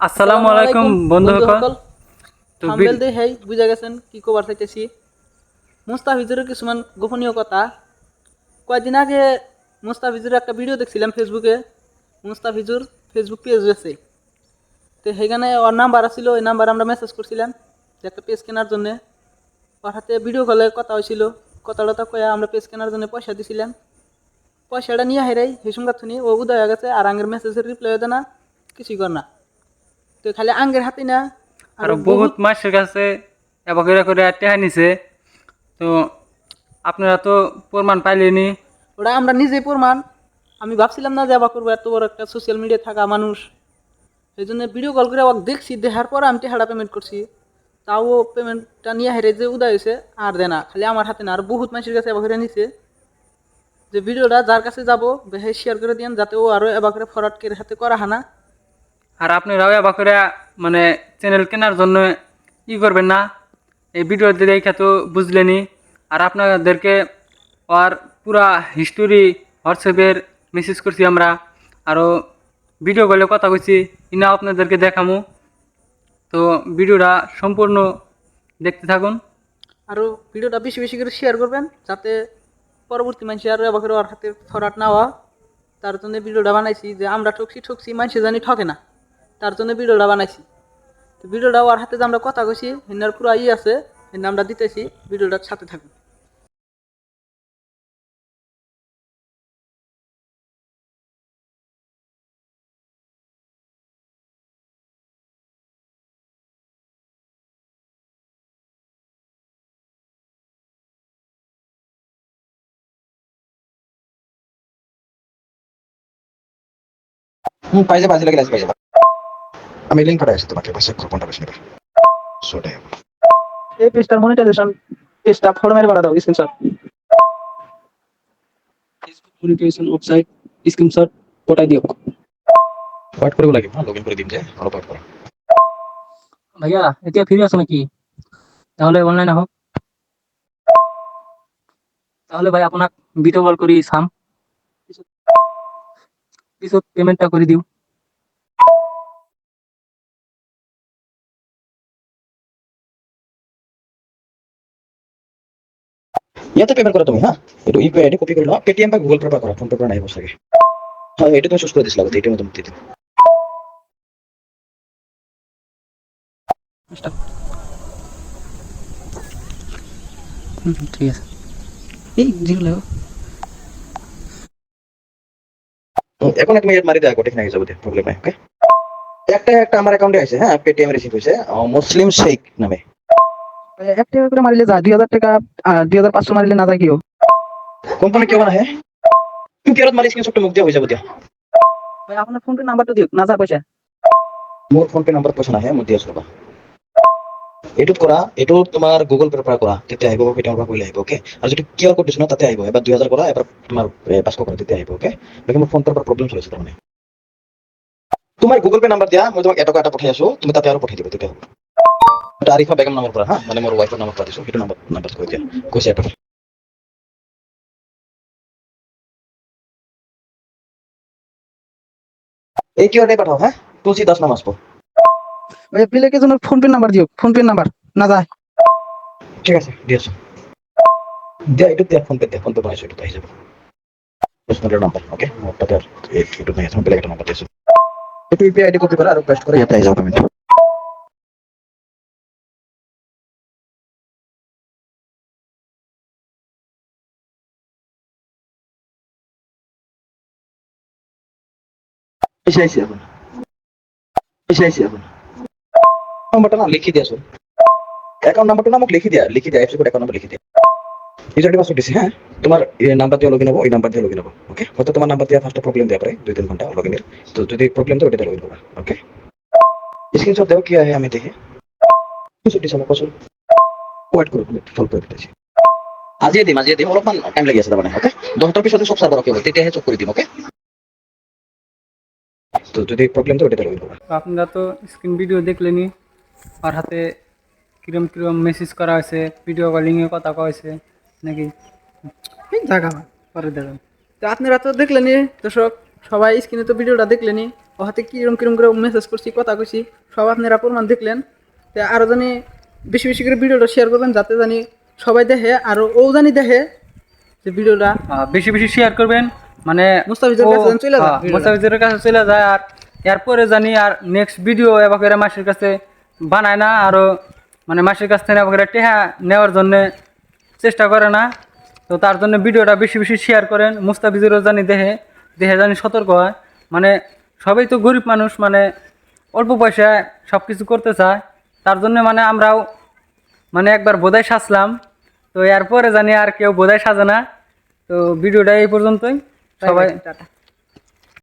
আসসালামু আলাইকুম বন্ধুসকল তো বি- থাম্বেল দিয়ে হেই বুঝা গেছেন কি কবার চাইতেছি? মুস্তাফিজের কিছুমান গোপনীয় কথা। কয়েকদিন আগে মুস্তাফিজুর একটা ভিডিও দেখছিলাম ফেসবুকে মুস্তাফিজুর ফেসবুক পেজ আছে। তো সেখানে ওর নাম্বার আছিল ওই নাম্বার আমরা মেসেজ করছিলাম যে একটা পেজ কেনার জন্যে। ওর হাতে ভিডিও কলে কথা হয়েছিল। কথা টথা কয়া আমরা পেজ কেনার জন্য পয়সা দিছিলাম। পয়সাটা নিয়ে হেরাই হেসুম গাথুনি ও উদয় হয়ে গেছে আর আঙ্গের মেসেজের রিপ্লাই দেয় না। কিছুই কর না। তো খালি আঙ্গের হাতে না? আর বহুত মাসের কাছে এবার করে টেহা নিছে। তো আপনারা তো প্রমাণ পাইলেনি। ওটা আমরা নিজেই প্রমাণ। আমি ভাবছিলাম না যে আবার করব এত বড় একটা সোশ্যাল মিডিয়ায় থাকা মানুষ। সেই জন্য ভিডিও কল করে ওকে দেখছি দেখার পর আমি টেহাটা পেমেন্ট করছি। তাও পেমেন্টটা নিয়ে হেরে যে উদয় হয়েছে আর দে না। খালি আমার হাতে না আর বহুত মানুষের কাছে এবার করে নিছে। যে ভিডিওটা যার কাছে যাব বেহে শেয়ার করে দিয়েন যাতে ও আরও এবার করে ফরওয়ার্ড করে হাতে করা হানা আর আপনারাও এবার করে মানে চ্যানেল কেনার জন্য ই করবেন না। এই ভিডিও দেখে তো বুঝলেনি। আর আপনাদেরকে আর পুরা হিস্টোরি হোয়াটসঅ্যাপের মেসেজ করছি আমরা। আরও ভিডিও কলে কথা কইছি ইনা আপনাদেরকে দেখামু। তো ভিডিওটা সম্পূর্ণ দেখতে থাকুন। আরও ভিডিওটা বেশি বেশি করে শেয়ার করবেন, যাতে পরবর্তী মানুষ আরও এবার ওর হাতে ফরওয়ার্ড না হওয়া তার জন্য ভিডিওটা বানাইছি যে আমরা ঠকছি ঠকছি মানুষে জানি ঠকে না। তার জন্য ভিডিওটা বানাইছি। তো ভিডিওটা ওর হাতে যে আমরা কথা কইছি, হিনার পুরো ই আছে, হিনা আমরা দিতেছি, ভিডিওটার সাথে থাকুন। পাইছে পাইছে লাগে পাইছে। আমি লিঙ্ক পাঠাই আছি তোমাকে বাসে কোনটা বেশি নেবে। সোটাই এই পেজটার মনিটাইজেশন পেজটা ফরমের বাড়া দাও screenshot Facebook monetization website screenshot পটাই দিও। হোয়াট করব লাগে হ্যাঁ লগইন করে দিম যে অল পাঠ করো। ভাইয়া এতিয়া ফ্রি আছো নাকি? তাহলে অনলাইন আহক তাহলে ভাই আপোনাক ভিডিঅ' কল কৰি চাম। পিছত পিছত পেমেণ্টটা কৰি দিওঁ। ইয়াতে পেমেন্ট করো তুমি হ্যাঁ একটু ইউপিআই আইডি কপি করে নাও পেটিএম বা গুগল পে পা করো ফোন পে নাই বসে হ্যাঁ এটা তুমি চুজ করে দিছিলা এটা তুমি দিতে হুম, ঠিক আছে। এই জিরো এখন তুমি এড মারি দাও ঠিক নাই যাবে প্রবলেম নাই ওকে একটা একটা আমার অ্যাকাউন্টে আছে হ্যাঁ পেটিএম রিসিভ হয়েছে মুসলিম শেখ নামে। এক টাকা করে মারিলে যায় দুই হাজার টাকা দুই হাজার পাঁচশো মারিলে না যায় কিও? কোম্পানি কেউ না হ্যাঁ তুমি কেরত মারি স্ক্রিনশটটা মুখ দিয়া হয়ে যাবে দিয়া। ভাই আপনার ফোন পে নাম্বারটা দিও না যায় পয়সা। মোর ফোন পে নাম্বার পয়সা না হ্যাঁ মুখ দিয়া চলবা এইটোত কৰা এইটো তোমাৰ গুগল পেৰ পৰা কৰা তেতিয়া আহিব পেটিএমৰ পৰা কৰিলে আহিব অ'কে আৰু যদি কিউ আৰ কোড দিছো ন তাতে আহিব এবাৰ দুই হাজাৰ কৰা এবাৰ তোমাৰ পাঁচশো কৰা তেতিয়া আহিব অ'কে বাকী মোৰ ফোন পেৰ পৰা প্ৰব্লেম চলিছে তাৰমানে। তোমাৰ গুগল পে নাম্বাৰ দিয়া মই তোমাক এটকা এটা পঠাই আছো তুমি তাতে আৰু পঠাই দিবা তেতিয়া হ'ব। এটা আৰিফা বেগম নামৰ পৰা হা? মানে মোৰ ৱাইফৰ নামৰ পৰা দিছো সেইটো নাম্বাৰ নাম্বাৰ কৈ দিয়া। কৈছে এটা এই কিউ আৰটাই পঠাও হা? তুলসী দাস নাম আসব ভাই প্লেকে জন্য ফোন পে নাম্বার দিও ফোন পে নাম্বার না যায় ঠিক আছে দি আছো। দিয়া এইটো দিয়া ফোন পে দিয়া ফোন পে বনাইছো এইটো আহি যাব। পাৰ্চনেলৰ নম্বৰ অ'কে মোৰ তাতে আৰু এই- এইটো নাই আছে মই বেলেগ এটা নম্বৰ দিছো এইটো U P I D copy কৰা আৰু পেষ্ট কৰা ইয়াতে আহি যাব পেমেণ্ট এসে আইসি এখন এসে আইসি এখন নম্বরটা না লিখি দিয়াছো অ্যাকাউন্ট নাম্বারটা না মোক লিখি দিয়া লিখি দিয়া এফসি কোড অ্যাকাউন্ট নাম্বার লিখি দিয়া ইউজার আইডি পাসওয়ার্ড দিছি হ্যাঁ? তোমার নাম্বার দিয়ে লগইন হব, ওই নাম্বার দিয়ে লগইন হব ওকে হয়তো তোমার নাম্বার দিয়ে ফার্স্ট প্রবলেম দেওয়া পারে দুই তিন ঘণ্টা লগইনের তো যদি প্রবলেম দেয় ওটা লগইন করবা ওকে স্ক্রিনশট দেও কি আহে আমি দেখি। স্ক্রিনশট দিছ মোক কচোন ওয়েট করো সলভ করে দিতেছি। আজিয়ে দিম আজিয়ে দিম, অলপমান টাইম লাগি আছে তাৰমানে ওকে দহটাৰ পিছতে চব চাৰ্ভাৰ অকে তেতিয়াহে চব কৰি দিম ওকে তো যদি প্রবলেম দেয় ওটা তো আপনারা তো স্ক্রিন ভিডিও দেখলেনি আর হাতে কিরম কিরম মেসেজ করা হয়েছে ভিডিও কলিংয়ে কথা হয়েছে নাকি? জায়গা পরে দেবেন তো আপনারা তো দেখলেনি দর্শক সবাই স্ক্রিনে তো ভিডিওটা দেখলেনি ও হাতে কিরম কিরম করে মেসেজ করছি কথা কইছি সব আপনারা প্রমাণ দেখলেন। তো আরও জানি বেশি বেশি করে ভিডিওটা শেয়ার করবেন যাতে জানি সবাই দেখে আর ও জানি দেখে যে ভিডিওটা বেশি বেশি শেয়ার করবেন। মানে মুস্তাফিজের কাছে চলে যায়। হ্যাঁ, মুস্তাফিজের কাছে চলে যায় আর এরপরে জানি আর নেক্সট ভিডিও এবার করে মাসের কাছে বানায় না আরও মানে মাসির কাছ থেকে এবার টেহা নেওয়ার জন্য চেষ্টা করে না। তো তার জন্য ভিডিওটা বেশি বেশি শেয়ার করেন মুস্তাফিজেরও জানি দেহে দেহে জানি সতর্ক হয়। মানে সবাই তো গরিব মানুষ মানে অল্প পয়সায় সব কিছু করতে চায়। তার জন্য মানে আমরাও মানে একবার বোধাই সাজলাম। তো এরপরে জানি আর কেউ বোধাই সাজে না। তো ভিডিওটা এই পর্যন্তই। সবাই